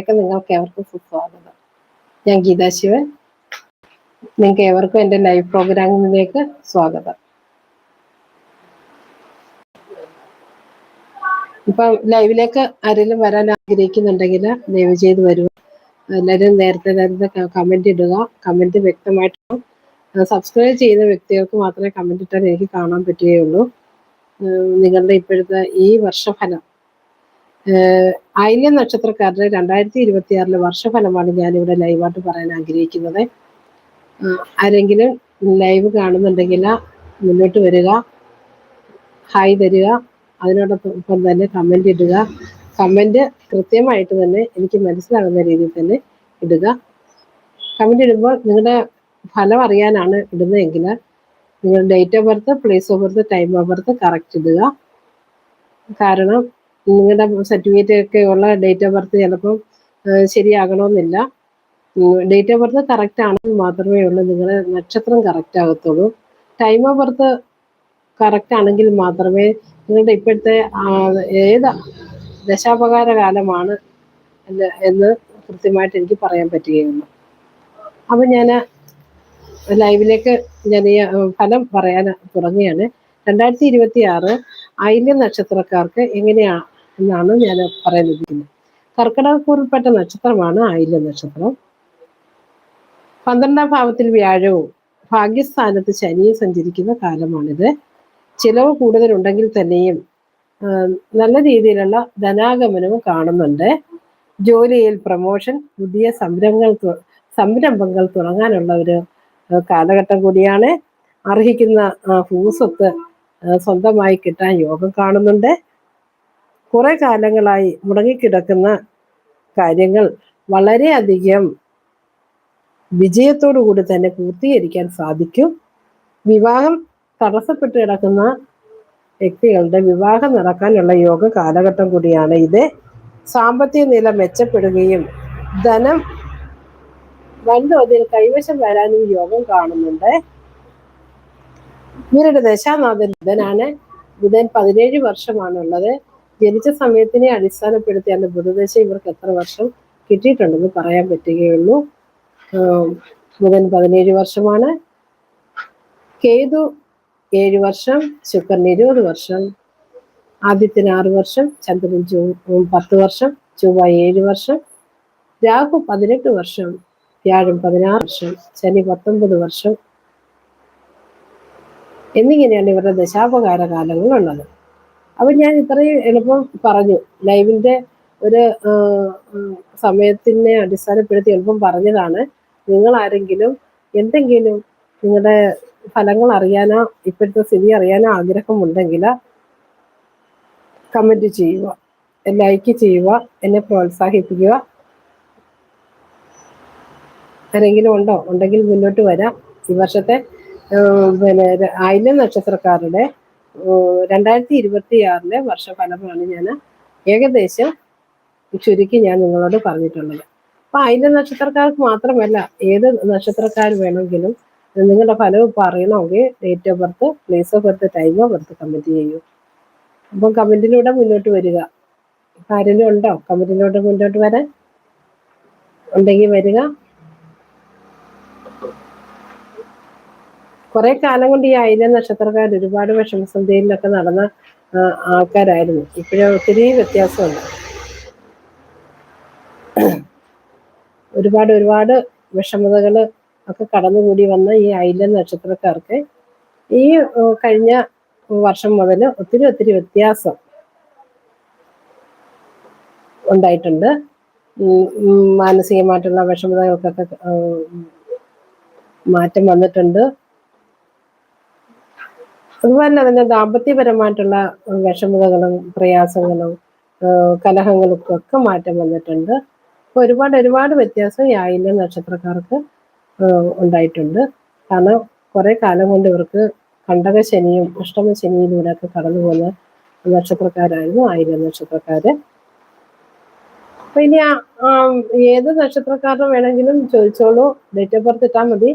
ഒക്കെ നിങ്ങൾക്ക് ഏവർക്കും സുസ്വാഗതം. ഞാൻ ഗീതാ ശിവൻ. നിങ്ങൾക്ക് ഏവർക്കും എന്റെ ലൈവ് പ്രോഗ്രാമിലേക്ക് സ്വാഗതം. ഇപ്പം ലൈവിലേക്ക് ആരെങ്കിലും വരാൻ ആഗ്രഹിക്കുന്നുണ്ടെങ്കിൽ ദയവ് ചെയ്ത് വരൂ എല്ലാവരും നേരത്തെ നേരത്തെ കമന്റ് ഇടുക. കമന്റ് വ്യക്തമായിട്ട് സബ്സ്ക്രൈബ് ചെയ്യുന്ന വ്യക്തികൾക്ക് മാത്രമേ കമന്റ് ഇട്ടാൽ എനിക്ക് കാണാൻ പറ്റുകയുള്ളൂ. നിങ്ങളുടെ ഇപ്പോഴത്തെ ഈ വർഷഫലം ഏഹ് ആയില്യം നക്ഷത്രക്കാരുടെ രണ്ടായിരത്തി ഇരുപത്തി ആറിലെ വർഷഫലമാണ് ഞാനിവിടെ ലൈവായിട്ട് പറയാൻ ആഗ്രഹിക്കുന്നത്. ആരെങ്കിലും ലൈവ് കാണുന്നുണ്ടെങ്കിൽ മുന്നോട്ട് വരിക ഹായ് തരിക അതിനോടൊപ്പം തന്നെ കമന്റ് ഇടുക. കമന്റ് കൃത്യമായിട്ട് തന്നെ എനിക്ക് മനസ്സിലാകുന്ന രീതിയിൽ തന്നെ ഇടുക. കമന്റ് ഇടുമ്പോൾ നിങ്ങളുടെ ഫലം അറിയാനാണ് ഇടുന്നതെങ്കിൽ നിങ്ങൾ date of birth place of birth time of birth correct ഇടുക. കാരണം നിങ്ങളുടെ സർട്ടിഫിക്കറ്റ് ഒക്കെ ഉള്ള ഡേറ്റ് ഓഫ് ബർത്ത് ചിലപ്പം ശരിയാകണമെന്നില്ല. ഡേറ്റ് ഓഫ് ബർത്ത് കറക്റ്റ് ആണെങ്കിൽ മാത്രമേ ഉള്ളൂ. നിങ്ങളുടെ നക്ഷത്രം കറക്റ്റ് ആകത്തുള്ളൂ. ടൈം ഓഫ് ബർത്ത് കറക്റ്റ് ആണെങ്കിൽ മാത്രമേ നിങ്ങളുടെ ഇപ്പോഴത്തെ ഏത് ദശാപകാര കാലമാണ് എന്ന് കൃത്യമായിട്ട് എനിക്ക് പറയാൻ പറ്റുകയുള്ളൂ. അപ്പം ഞാൻ ലൈവിലേക്ക് ഞാൻ ഈ ഫലം പറയാൻ തുടങ്ങിയാണ് രണ്ടായിരത്തി ഇരുപത്തി ആറ് ആയില്യ നക്ഷത്രക്കാർക്ക് എങ്ങനെയാണ് എന്നാണ് ഞാൻ പറയാൻ ഉദ്ദേശിക്കുന്നത്. നക്ഷത്രമാണ് ആയില നക്ഷത്രം. പന്ത്രണ്ടാം ഭാവത്തിൽ വ്യാഴവും ഭാഗ്യസ്ഥാനത്ത് ശനിയും സഞ്ചരിക്കുന്ന കാലമാണിത്. ചിലവ് കൂടുതലുണ്ടെങ്കിൽ തന്നെയും നല്ല രീതിയിലുള്ള ധനാഗമനവും കാണുന്നുണ്ട്. ജോലിയിൽ പ്രമോഷൻ പുതിയ സംരംഭങ്ങൾ സംരംഭങ്ങൾ തുടങ്ങാനുള്ള ഒരു കാലഘട്ടം കൂടിയാണ്. അർഹിക്കുന്ന ഭൂസ്വത്ത് സ്വന്തമായി കിട്ടാൻ യോഗം കാണുന്നുണ്ട്. കുറെ കാലങ്ങളായി മുടങ്ങിക്കിടക്കുന്ന കാര്യങ്ങൾ വളരെയധികം വിജയത്തോടു കൂടി തന്നെ പൂർത്തീകരിക്കാൻ സാധിക്കും. വിവാഹം തടസ്സപ്പെട്ട് കിടക്കുന്ന വ്യക്തികളുടെ വിവാഹം നടക്കാനുള്ള യോഗ കാലഘട്ടം കൂടിയാണ് ഇത്. സാമ്പത്തിക നില മെച്ചപ്പെടുകയും ധനം വൻതോതിൽ കൈവശം വരാനും യോഗം കാണുന്നുണ്ട്. ഇവരുടെ ദശാനാഥൻ ബുധനാണ്. ബുധൻ പതിനേഴ് വർഷമാണുള്ളത്. ജനിച്ച സമയത്തിനെ അടിസ്ഥാനപ്പെടുത്തി അതിന്റെ ബുധദശ ഇവർക്ക് എത്ര വർഷം കിട്ടിയിട്ടുണ്ടെന്ന് പറയാൻ പറ്റുകയുള്ളൂ. ബുധൻ പതിനേഴ് വർഷമാണ്. കേതു ഏഴ് വർഷം ശുക്രൻ ഇരുപത് വർഷം ആദ്യത്തിന് ആറ് വർഷം ചന്ദ്രൻ ഉം, പത്ത് വർഷം ചൊവ്വ ഏഴ് വർഷം രാഹു പതിനെട്ട് വർഷം വ്യാഴം പതിനാറ് വർഷം ശനി പത്തൊമ്പത് വർഷം. എന്നിങ്ങനെയാണ് ഇവരുടെ ദശാപകാര കാലങ്ങളുള്ളത് അപ്പൊ ഞാൻ ഇത്രയും എളുപ്പം പറഞ്ഞു. ലൈവിന്റെ ഒരു സമയത്തിനെ അടിസ്ഥാനപ്പെടുത്തി എളുപ്പം പറഞ്ഞതാണ്. നിങ്ങൾ ആരെങ്കിലും എന്തെങ്കിലും നിങ്ങളുടെ ഫലങ്ങൾ അറിയാനോ ഇപ്പോഴത്തെ സ്ഥിതി അറിയാനോ ആഗ്രഹമുണ്ടെങ്കിൽ കമന്റ് ചെയ്യുക ലൈക്ക് ചെയ്യുക എന്നെ പ്രോത്സാഹിപ്പിക്കുക. ആരെങ്കിലും ഉണ്ടോ? ഉണ്ടെങ്കിൽ മുന്നോട്ട് വരാം. ഈ വർഷത്തെ പിന്നെ ര- നക്ഷത്രക്കാരുടെ രണ്ടായിരത്തി ഇരുപത്തി ആറിലെ വർഷഫലമാണ് ഞാൻ ഏകദേശം ചുരുക്കി ഞാൻ നിങ്ങളോട് പറഞ്ഞിട്ടുള്ളത്. അപ്പൊ അതിന്റെ നക്ഷത്രക്കാർക്ക് മാത്രമല്ല ഏത് നക്ഷത്രക്കാർ വേണമെങ്കിലും നിങ്ങളുടെ ഫലം ഇപ്പൊ അറിയണമെങ്കിൽ date of birth place of birth time of birth comment ചെയ്യൂ. അപ്പം കമന്റിലൂടെ മുന്നോട്ട് വരിക. ആരെങ്കിലും ഉണ്ടോ? കമന്റിലൂടെ മുന്നോട്ട് വരാൻ? ഉണ്ടെങ്കിൽ വരിക. കുറെ കാലം കൊണ്ട് ഈ അയല നക്ഷത്രക്കാർ ഒരുപാട് വിഷമസന്ധിയിലൊക്കെ നടന്ന ആൾക്കാരായിരുന്നു. ഇപ്പോഴും ഒത്തിരി വ്യത്യാസമുണ്ട്. ഒരുപാട് ഒരുപാട് വിഷമതകൾ ഒക്കെ കടന്നുകൂടി വന്ന ഈ അയല നക്ഷത്രക്കാർക്ക് ഈ കഴിഞ്ഞ വർഷം മുതൽ ഒത്തിരി ഒത്തിരി വ്യത്യാസം ഉണ്ടായിട്ടുണ്ട്. മാനസികമായിട്ടുള്ള വിഷമതകൾക്കൊക്കെ മാറ്റം വന്നിട്ടുണ്ട്. അതുപോലെ തന്നെ ദാമ്പത്യപരമായിട്ടുള്ള വിഷമതകളും പ്രയാസങ്ങളും കലഹങ്ങൾക്കും ഒക്കെ മാറ്റം വന്നിട്ടുണ്ട്. അപ്പൊ ഒരുപാട് ഒരുപാട് വ്യത്യാസം ഈ നക്ഷത്രക്കാർക്ക് ഉണ്ടായിട്ടുണ്ട്. കാരണം കുറെ കാലം കൊണ്ട് ഇവർക്ക് കണ്ടക ശനിയും അഷ്ടമ ശനിയിലൂടെ ഒക്കെ കടന്നു പോകുന്ന നക്ഷത്രക്കാരായിരുന്നു ആയില്യ നക്ഷത്രക്കാര്. അപ്പൊ ഇനി ഏത് നക്ഷത്രക്കാരുടെ വേണമെങ്കിലും ചോദിച്ചോളൂ. ഡേറ്റ് ഓഫ് ബർത്ത് ഇട്ടാൽ മതി.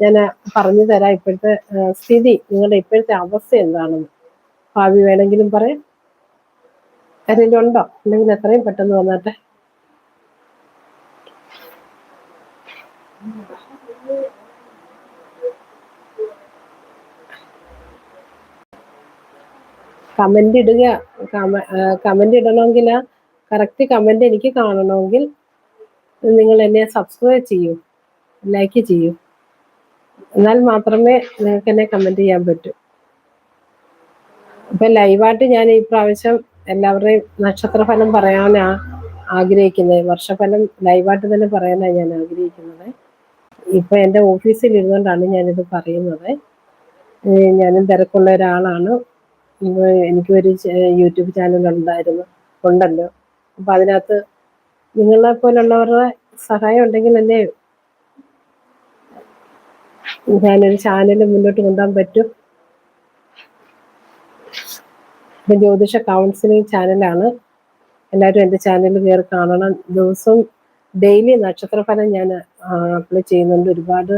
ഞാൻ പറഞ്ഞു തരാം ഇപ്പോഴത്തെ സ്ഥിതി നിങ്ങളുടെ ഇപ്പോഴത്തെ അവസ്ഥ എന്താണെന്ന്. ഭാവി വേണമെങ്കിലും പറയാം. ആരെങ്കിലും ഉണ്ടോ അല്ലെങ്കിൽ എത്രയും പെട്ടെന്ന് വന്നാട്ടെ. കമന്റ് ഇടുക കമന്റ് ഇടണമെങ്കിൽ കറക്റ്റ് കമന്റ് എനിക്ക് കാണണമെങ്കിൽ നിങ്ങൾ എന്നെ സബ്സ്ക്രൈബ് ചെയ്യൂ. ലൈക്ക് ചെയ്യൂ. എന്നാൽ മാത്രമേ നിങ്ങൾക്ക് എന്നെ കമന്റ് ചെയ്യാൻ പറ്റൂ. അപ്പൊ ലൈവായിട്ട് ഞാൻ ഈ പ്രാവശ്യം എല്ലാവരുടെയും നക്ഷത്രഫലം പറയാനാ ആഗ്രഹിക്കുന്നത് വർഷഫലം ലൈവായിട്ട് തന്നെ പറയാനാണ് ഞാൻ ആഗ്രഹിക്കുന്നത്. ഇപ്പൊ എന്റെ ഓഫീസിൽ ഇരുന്നുകൊണ്ടാണ് ഞാനിത് പറയുന്നത്. ഞാനും തിരക്കുള്ള ഒരാളാണ്. എനിക്കൊരു യൂട്യൂബ് ചാനൽ ഉണ്ടായിരുന്നു ഉണ്ടല്ലോ. അപ്പൊ അതിനകത്ത് നിങ്ങളെ പോലുള്ളവരുടെ സഹായം ഉണ്ടെങ്കിൽ അല്ലേ ഞാനൊരു ചാനൽ മുന്നോട്ട് കൊണ്ടുപോകാൻ പറ്റും. ജ്യോതിഷ കൗൺസിലിംഗ് ചാനലാണ് എല്ലാവരും എന്റെ ചാനൽ കയറി കാണണം. ദിവസവും ഡെയിലി നക്ഷത്രഫലം ഞാൻ അപ്ലൈ ചെയ്യുന്നുണ്ട്. ഒരുപാട്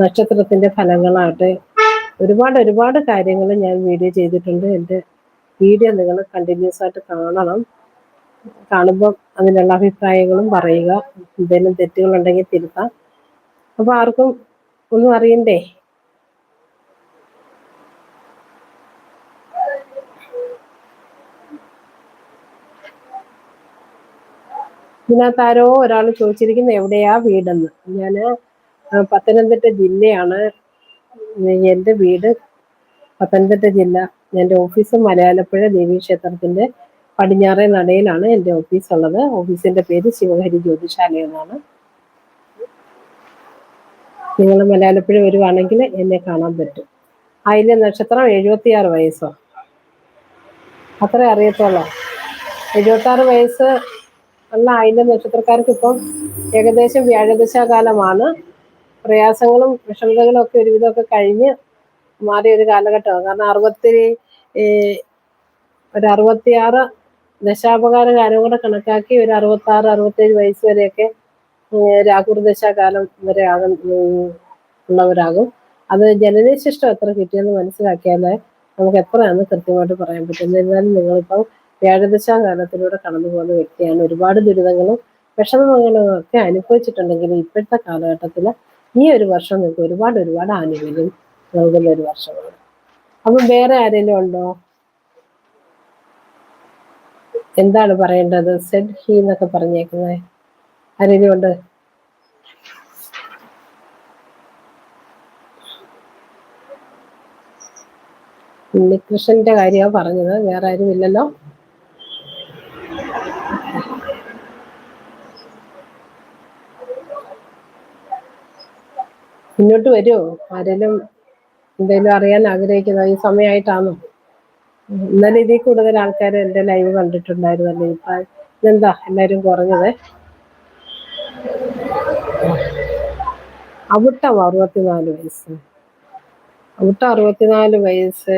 നക്ഷത്രത്തിന്റെ ഫലങ്ങളാകട്ടെ. ഒരുപാട് ഒരുപാട് കാര്യങ്ങൾ ഞാൻ വീഡിയോ ചെയ്തിട്ടുണ്ട്. എന്റെ വീഡിയോ നിങ്ങൾ കണ്ടിന്യൂസ് ആയിട്ട് കാണണം. കാണുമ്പോൾ അതിനുള്ള അഭിപ്രായങ്ങളും പറയുക. എന്തെങ്കിലും തെറ്റുകളുണ്ടെങ്കിൽ തിരുത്താം. അപ്പോൾ ആർക്കും ഒന്നും അറിയണ്ടേ? ഇതിനകത്ത് ആരോ ഒരാൾ ചോദിച്ചിരിക്കുന്ന എവിടെയാ വീടെന്ന്. ഞാൻ പത്തനംതിട്ട ജില്ലയാണ്. എന്റെ വീട് പത്തനംതിട്ട ജില്ല. എന്റെ ഓഫീസ് മലയാളപ്പുഴ ദേവീ ക്ഷേത്രത്തിന്റെ പടിഞ്ഞാറേ നടയിലാണ് എന്റെ ഓഫീസ് ഉള്ളത്. ഓഫീസിന്റെ പേര് ശിവഹരി ജ്യോതിശാല എന്നാണ്. നിങ്ങൾ മലയാളപ്പുഴ വരുവാണെങ്കിൽ എന്നെ കാണാൻ പറ്റും. അതിലെ നക്ഷത്രം എഴുപത്തിയാറ് വയസ്സോ. അത്ര അറിയത്തുള്ളൂ. എഴുപത്തി ആറ് വയസ്സ് ഉള്ള അതിലെ നക്ഷത്രക്കാർക്ക് ഇപ്പം ഏകദേശം വ്യാഴദശാകാലമാണ്. പ്രയാസങ്ങളും വിഷമതകളും ഒക്കെ ഒരുവിധമൊക്കെ കഴിഞ്ഞ് മാറിയ ഒരു കാലഘട്ടമാണ്. കാരണം അറുപത്തി ഒരു അറുപത്തിയാറ് ദശാപകാര കാലം കൂടെ കണക്കാക്കി ഒരു അറുപത്തി ആറ് അറുപത്തേഴ് വയസ്സ് വരെയൊക്കെ രാഹുർദശാകാലം വരെ ആകും ഉള്ളവരാകും. അത് ജനനശിഷ്ടം എത്ര കിട്ടിയെന്ന് മനസ്സിലാക്കിയാലേ നമുക്ക് എത്രയാണെന്ന് കൃത്യമായിട്ട് പറയാൻ പറ്റും എന്നിരുന്നാലും നിങ്ങളിപ്പം വ്യാഴദശാകാലത്തിലൂടെ കടന്നു പോകുന്ന വ്യക്തിയാണ്. ഒരുപാട് ദുരിതങ്ങളും വിഷമങ്ങളും ഒക്കെ അനുഭവിച്ചിട്ടുണ്ടെങ്കിൽ ഇപ്പോഴത്തെ കാലഘട്ടത്തിൽ ഈ ഒരു വർഷം നിങ്ങൾക്ക് ഒരുപാട് ഒരുപാട് ആനുകൂല്യം നൽകുന്ന ഒരു വർഷമാണ്. അപ്പം വേറെ ആരെങ്കിലും ഉണ്ടോ? എന്താണ് പറയേണ്ടത്? സെഡ് ഹി എന്നൊക്കെ പറഞ്ഞേക്കുന്നത് ആരെങ്കിലും ഉണ്ണികൃഷ്ണന്റെ കാര്യമാണ് പറഞ്ഞത് വേറെ ആരും ഇല്ലല്ലോ. മുന്നോട്ട് വരുമോ ആരെങ്കിലും എന്തെങ്കിലും അറിയാൻ ആഗ്രഹിക്കുന്ന ഈ സമയമായിട്ടാണോ? ഇന്നലെ ഇതിൽ കൂടുതൽ ആൾക്കാർ എന്റെ ലൈവ് കണ്ടിട്ടുണ്ടായിരുന്നല്ലോ. ഇപ്പം എന്താ എല്ലാവരും കുറഞ്ഞത്? അവിട്ടം അറുപത്തിനാല് വയസ്സ്. അവിട്ട അറുപത്തിനാല് വയസ്സ്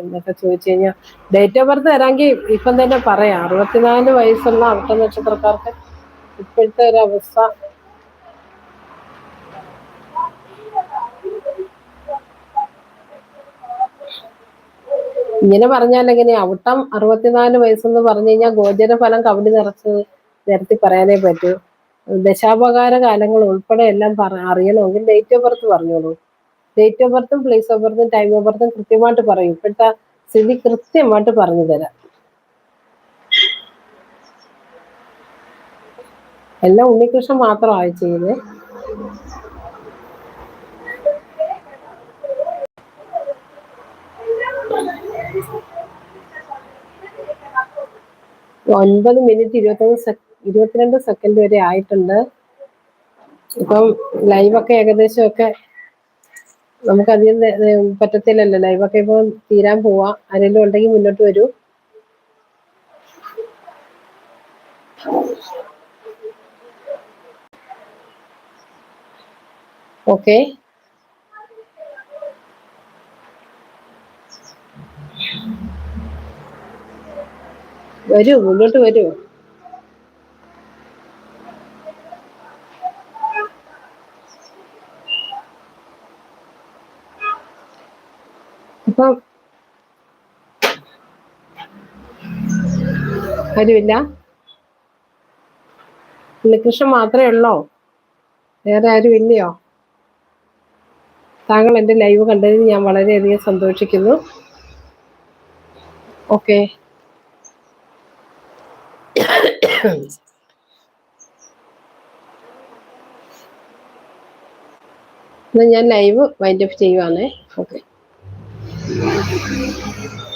എന്നൊക്കെ ചോദിച്ചു കഴിഞ്ഞാൽ ഡേറ്റ് ഓഫ് ബർത്ത് തരാമെങ്കിൽ ഇപ്പം തന്നെ പറയാം. അറുപത്തിനാല് വയസ്സുള്ള അവിട്ട നക്ഷത്രക്കാർക്ക് ഇപ്പോഴത്തെ അവസ്ഥ ഇങ്ങനെ പറഞ്ഞാൽ എങ്ങനെ അവിട്ടം അറുപത്തിനാല് വയസ്സെന്ന് പറഞ്ഞു കഴിഞ്ഞാൽ ഗോചര ഫലം കവിടി നിറച്ച് നിരത്തി പറയാനേ പറ്റൂ. ദശാപകാര കാലങ്ങൾ ഉൾപ്പെടെ എല്ലാം അറിയണമെങ്കിൽ ഡേറ്റ് ഓഫ് ബർത്ത് പറഞ്ഞോളൂ. ഡേറ്റ് ഓഫ് ബർത്തും പ്ലേസ് ഓഫ് ബർത്തും ടൈം ഓഫ് ബർത്തും കൃത്യമായിട്ട് പറയും. ഇപ്പോഴത്തെ സ്ഥിതി കൃത്യമായിട്ട് പറഞ്ഞു തരാം. എല്ലാം ഉണ്ണികൃഷ്ണൻ മാത്രമായി ചെയ്യുന്നത്. ഒൻപത് മിനിറ്റ് ഇരുപത്തൊന്ന് സെക് ഇരുപത്തിരണ്ട് സെക്കൻഡ് വരെ ആയിട്ടുണ്ട്. ഇപ്പം ലൈവൊക്കെ ഏകദേശം ഒക്കെ നമുക്ക് അധികം പറ്റത്തില്ലല്ലോ. ലൈവൊക്കെ ഇപ്പം തീരാൻ പോവാ. ആരെങ്കിലും ഉണ്ടെങ്കിൽ മുന്നോട്ട് വരൂ. ഓക്കെ. വരൂ മുന്നോട്ട് വരൂ. ഇപ്പം ആരുമില്ല ഉണ്ണികൃഷ്ണൻ മാത്രമേ ഉള്ളോ? വേറെ ആരും ഇല്ലയോ? താങ്കൾ എന്റെ ലൈവ് കണ്ടതിന് ഞാൻ വളരെയധികം സന്തോഷിക്കുന്നു. ഓക്കെ. ഞാൻ ലൈവ് വൈൻഡപ്പ് ചെയ്യുവാണേ. ഓക്കെ. いいね。